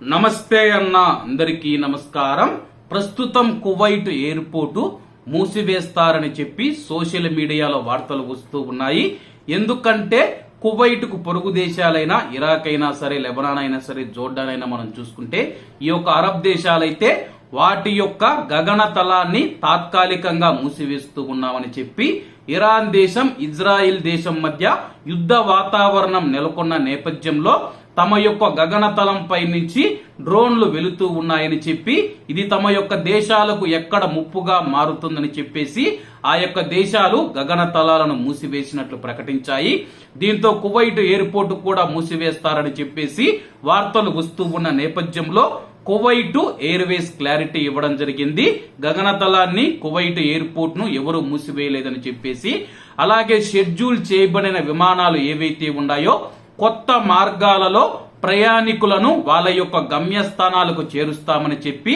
నమస్తే అన్న అందరికీ నమస్కారం. ప్రస్తుతం కువైట్ ఎయిర్పోర్టు మూసివేస్తారని చెప్పి సోషల్ మీడియాలో వార్తలు వస్తూ ఉన్నాయి. ఎందుకంటే కువైట్కు పొరుగు దేశాలైనా ఇరాక్ అయినా సరే లెబనాన్ అయినా సరే జోర్డాన్ అయినా మనం చూసుకుంటే ఈ యొక్క అరబ్ దేశాలైతే వాటి యొక్క గగన తలాన్ని తాత్కాలికంగా మూసివేస్తూ ఉన్నామని చెప్పి ఇరాన్ దేశం ఇజ్రాయిల్ దేశం మధ్య యుద్ధ వాతావరణం నెలకొన్న నేపథ్యంలో తమ యొక్క గగనతలంపై నుంచి డ్రోన్లు వెళుతూ ఉన్నాయని చెప్పి ఇది తమ యొక్క దేశాలకు ఎక్కడ ముప్పుగా మారుతుందని చెప్పేసి ఆ యొక్క దేశాలు గగనతలాలను మూసివేసినట్లు ప్రకటించాయి. దీంతో కువైట్ ఎయిర్పోర్ట్ కూడా మూసివేస్తారని చెప్పేసి వార్తలు వస్తూ ఉన్న నేపథ్యంలో కువైట్ ఎయిర్వేస్ క్లారిటీ ఇవ్వడం జరిగింది. గగనతలాన్ని కువైట్ ఎయిర్పోర్ట్ను ఎవరు మూసివేయలేదని చెప్పేసి అలాగే షెడ్యూల్ చేయబడిన విమానాలు ఏవైతే ఉన్నాయో కొత్త మార్గాలలో ప్రయాణికులను వాళ్ళ యొక్క గమ్యస్థానాలకు చేరుస్తామని చెప్పి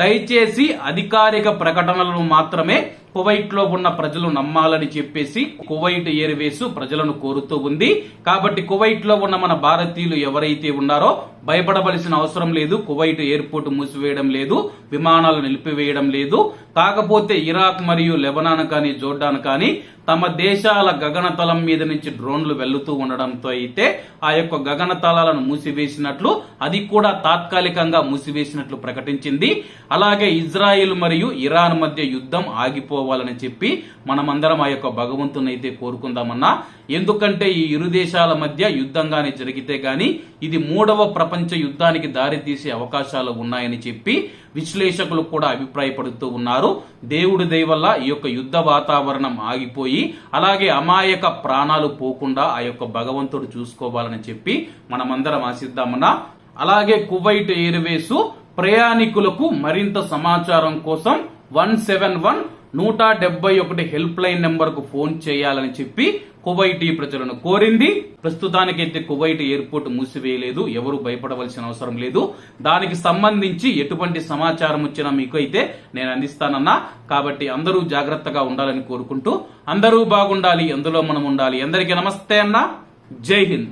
దయచేసి అధికారిక ప్రకటనలను మాత్రమే కువైట్లో ఉన్న ప్రజలు నమ్మాలని చెప్పేసి కువైట్ ఎయిర్వేస్ ప్రజలను కోరుతూ ఉంది. కాబట్టి కువైట్లో ఉన్న మన భారతీయులు ఎవరైతే ఉన్నారో భయపడవలసిన అవసరం లేదు. కువైట్ ఎయిర్పోర్ట్ మూసివేయడం లేదు. విమానాలు నిలిపివేయడం లేదు. కాకపోతే ఇరాక్ మరియు లెబనాన్ కానీ జోర్డాన్ కానీ తమ దేశాల గగనతలం మీద నుంచి డ్రోన్లు వెళ్ళుతూ ఉండడంతో అయితే ఆ యొక్క గగనతలాలను మూసివేసినట్లు అది కూడా తాత్కాలికంగా మూసివేసినట్లు ప్రకటించింది. అలాగే ఇజ్రాయిల్ మరియు ఇరాన్ మధ్య యుద్ధం ఆగిపోవాలని చెప్పి మనమందరం ఆ యొక్క భగవంతుని అయితే కోరుకుందామన్నా. ఎందుకంటే ఈ ఇరు దేశాల మధ్య యుద్ధంగానే జరిగితే గాని ఇది మూడవ ప్రపంచ యుద్ధానికి దారితీసే అవకాశాలు ఉన్నాయని చెప్పి విశ్లేషకులు కూడా అభిప్రాయపడుతూ ఉన్నారు. దేవుడి దయవల్ల ఈ యొక్క యుద్ధ వాతావరణం ఆగిపోయి అలాగే అమాయక ప్రాణాలు పోకుండా ఆ యొక్క భగవంతుడు చూసుకోవాలని చెప్పి మనమందరం ఆశిద్దామన్నా. అలాగే కువైట్ ఎయిర్వేసు ప్రయాణికులకు మరింత సమాచారం కోసం వన్ సెవెన్ వన్ నూట డెబ్బై ఒకటి హెల్ప్ లైన్ నెంబర్కు ఫోన్ చేయాలని చెప్పి కువైటీ ప్రజలను కోరింది. ప్రస్తుతానికైతే కువైట్ ఎయిర్పోర్ట్ మూసివేయలేదు. ఎవరు భయపడవలసిన అవసరం లేదు. దానికి సంబంధించి ఎటువంటి సమాచారం వచ్చినా మీకు అయితే నేను అందిస్తానన్నా. కాబట్టి అందరూ జాగ్రత్తగా ఉండాలని కోరుకుంటూ అందరూ బాగుండాలి. అందులో మనం ఉండాలి. అందరికీ నమస్తే అన్న. జై హింద్.